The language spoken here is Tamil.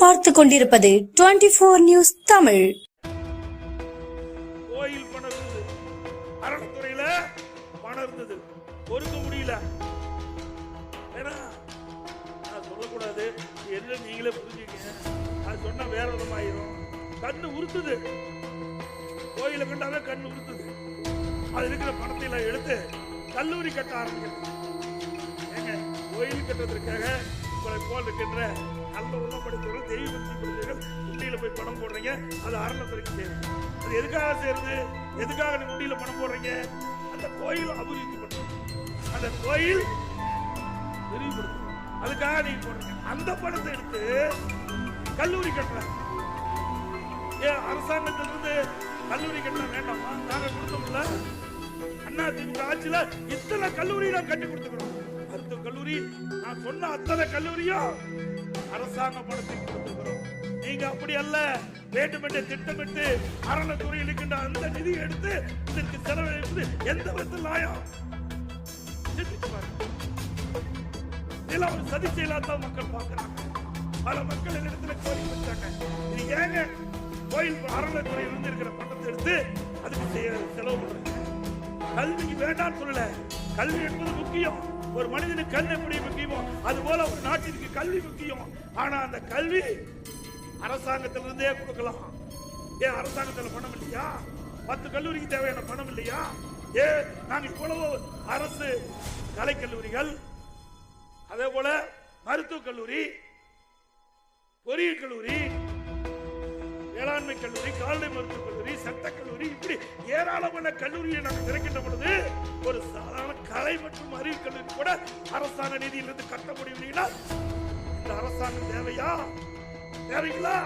பார்த்து கொண்டிருப்பது டுவெண்டி போர் நியூஸ் தமிழ். கோயில் பணம் இருந்தது அறத்துறையில பணம் இருந்தது பொறுக்க முடியல. ஏன்னா நான் சொல்லக்கூடாது. என்ன நீங்களே புரிஞ்சுக்கீங்க. அது சொன்னா வேற விதமாயிரும். கண்ணு உறுத்துது கோயிலை கண்டாவே கண்ணு உறுத்துது அது இருக்கிற பணத்தை எல்லாம் எடுத்து கல்லூரி கட்ட ஆரம்பிக்கிறது. ஏங்க கோயில் கட்டுறதுக்காக உங்களை போல் இருக்கின்ற நல்ல உள்ளப்படுத்தவர்கள் தெய்வ பக்தி போய் பணம் போடுறீங்க. அது அறநிலைத்துறைக்கு சேரும் அது எதுக்காக சேருது? எதுக்காக நீங்க உண்டியில் பணம் போடுறீங்க? அந்த கோயில் அபிவிருத்தி பண்ணுறோம் அந்த கோயில் விரிவுபடுத்தும் அதுக்காக நீங்க போடுறீங்க. அந்த பணத்தை எடுத்து கல்லூரி கட்டுறாங்க ஏன் அரசாங்கத்திலிருந்து கல்லூரி கட்ட வேண்டாமா? நாங்க கொடுத்தோம்ல அண்ணா திமுக ஆட்சியில இத்தனை கல்லூரி நான் கட்டி கொடுத்துக்கிறோம். மருத்துவ கல்லூரி நான் சொன்ன அத்தனை கல்லூரியும் அரசாங்க பணத்தை கொடுத்துக்கிறோம் நீங்க அப்படி அல்ல. வேண்டுமென்றே திட்டமிட்டு அறநிலைத்துறையில் இருக்கின்ற அந்த நிதியை எடுத்து இதற்கு செலவழிப்பது எந்த விதத்தில் நியாயம்? சிந்திச்சு இதெல்லாம் ஒரு சதி செயலாத்தான் மக்கள் பார்க்கிறாங்க. பல மக்கள் என்னிடத்துல கோரிக்கை வச்சாங்க. இது ஏங்க கோயில் அறநிலைத்துறையில் இருந்து இருக்கிற பணத்தை எடுத்து அதுக்கு செலவு பண்றீங்க? கல்விக்கு வேண்டாம் சொல்லல. கல்வி என்பது முக்கியம். ஒரு மனிதனுக்கு கண் எப்படி முக்கியமோ அது போல ஒரு நாட்டிற்கு கல்வி முக்கியம். ஆனா அந்த கல்வி அரசாங்கத்திலிருந்தே கொடுக்கலாம். ஏன் அரசாங்கத்தில் பணம் இல்லையா? பத்து கல்லூரிக்கு தேவையான பணம் இல்லையா? ஏ நாங்க இவ்வளவு அரசு கலைக்கல்லூரிகள்? அதே போல மருத்துவக் கல்லூரி பொறியியல் கல்லூரி வேளாண்மை கல்லூரி கால்நடை மருத்துவக் கல்லூரி சட்ட கல்லூரி இப்படி ஏராளமான கல்லூரியை நாங்கள் திறக்கின்ற பொழுது ஒரு சாதாரண கலை மற்றும் அறிவு கல்லூரி கூட அரசாங்க நிதியிலிருந்து கட்ட முடியலைன்னா இந்த அரசாங்கம் தேவையா? தேவைங்களா?